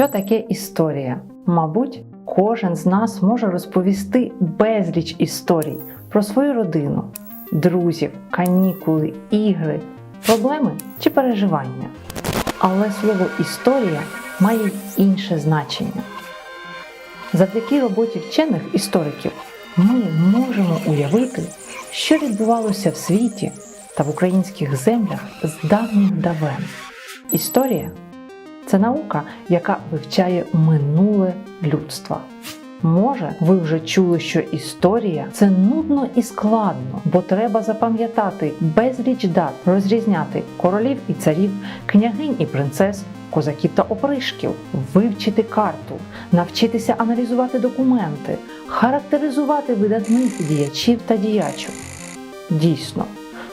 Що таке історія? Мабуть, кожен з нас може розповісти безліч історій про свою родину, друзів, канікули, ігри, проблеми чи переживання. Але слово історія має інше значення. Завдяки роботі вчених істориків ми можемо уявити, що відбувалося в світі та в українських землях з давніх давен. Історія це наука, яка вивчає минуле людства. Може, ви вже чули, що історія це нудно і складно, бо треба запам'ятати безліч дат, розрізняти королів і царів, княгинь і принцес, козаків та опришків, вивчити карту, навчитися аналізувати документи, характеризувати видатних діячів та діячок. Дійсно,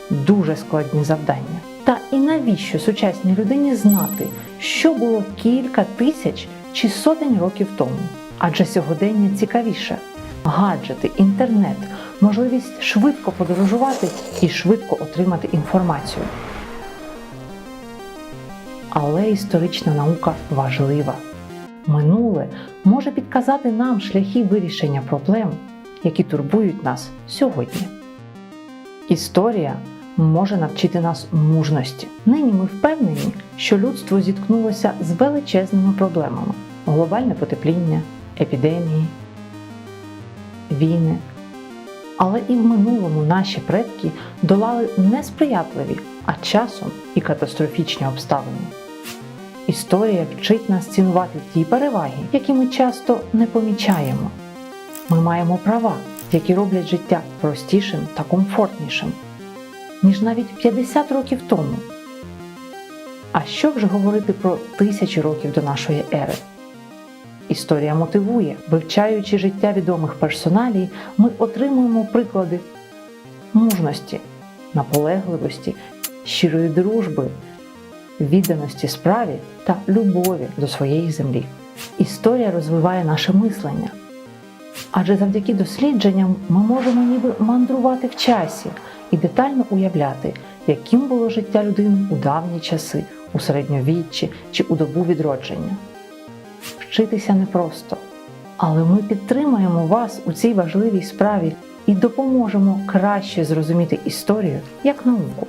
дуже складні завдання. Та і навіщо сучасній людині знати, що було кілька тисяч чи сотень років тому? Адже сьогодення цікавіше. Гаджети, інтернет, можливість швидко подорожувати і швидко отримати інформацію. Але історична наука важлива. Минуле може підказати нам шляхи вирішення проблем, які турбують нас сьогодні. Історія може навчити нас мужності. Нині ми впевнені, що людство зіткнулося з величезними проблемами: глобальне потепління, епідемії, війни. Але і в минулому наші предки долали несприятливі, а часом і катастрофічні обставини. Історія вчить нас цінувати ті переваги, які ми часто не помічаємо. Ми маємо права, які роблять життя простішим та комфортнішим, ніж навіть 50 років тому. А що вже говорити про тисячі років до нашої ери? Історія мотивує, вивчаючи життя відомих персоналій, ми отримуємо приклади мужності, наполегливості, щирої дружби, відданості справі та любові до своєї землі. Історія розвиває наше мислення. Адже завдяки дослідженням ми можемо ніби мандрувати в часі і детально уявляти, яким було життя людини у давні часи, у середньовіччі чи у добу відродження. Вчитися непросто, але ми підтримаємо вас у цій важливій справі і допоможемо краще зрозуміти історію як науку.